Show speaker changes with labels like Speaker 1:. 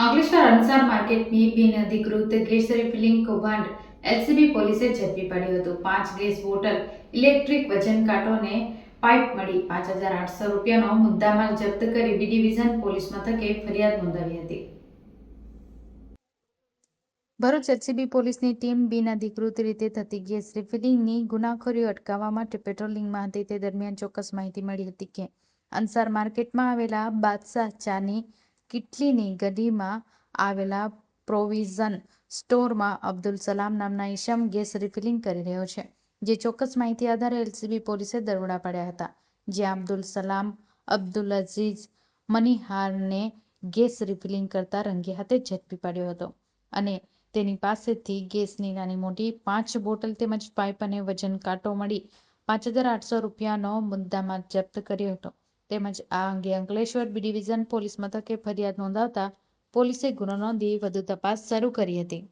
Speaker 1: અંકલેશ્વર અંસાર માર્કેટની બિનઅધિકૃત gas refilling કૌભાંડ એલસીબી પોલીસે ઝડપી પાડ્યું હતું. પાંચ ગેસ બોટલ, ઇલેક્ટ્રિક વજન કાંટોને પાઇપ મળી પાંચ હજાર આઠસો રૂપિયાનો મુદ્દામાલ જપ્ત કરી બી ડિવિઝન પોલીસ મથકે ફરિયાદ નોંધાવી હતી. ભરૂચ એચસીબી પોલીસની ટીમ બિનઅધિકૃત રીતે થતી ગેસ રિફિલિંગની ગુનાખોરીઓ અટકાવવા માટે પેટ્રોલિંગમાં હતી તે દરમિયાન ચોક્કસ માહિતી મળી હતી કે અંસાર માર્કેટમાં આવેલા બાદશાહ ચાની કિટલીની ગલીમાં આવેલા પ્રોવિઝન સ્ટોરમાં અબ્દુલ સલામ નામના ઈશમ ગેસ રિફિલિંગ કરી રહ્યો છે, જે ચોક્કસ માહિતી આધારે એલસીબી પોલીસે દરોડા પાડ્યા હતા, જ્યાં અબ્દુલ સલામ, અબ્દુલ અઝીઝ, મનીહારને ગેસ રિફિલિંગ કરતા રંગે હાથે ઝડપી પાડ્યો હતો અને તેની પાસેથી ગેસની નાની મોટી પાંચ બોટલ તેમજ પાઇપ અને વજન કાંટો મળી પાંચ હજાર આઠસો રૂપિયાનો મુદ્દામાં જપ્ત કર્યો હતો. તેમજ આ અંગે અંકલેશ્વર બી ડિવિઝન પોલીસ મથકે ફરિયાદ નોંધાવતા પોલીસે ગુનો નોંધી વધુ તપાસ શરૂ કરી હતી.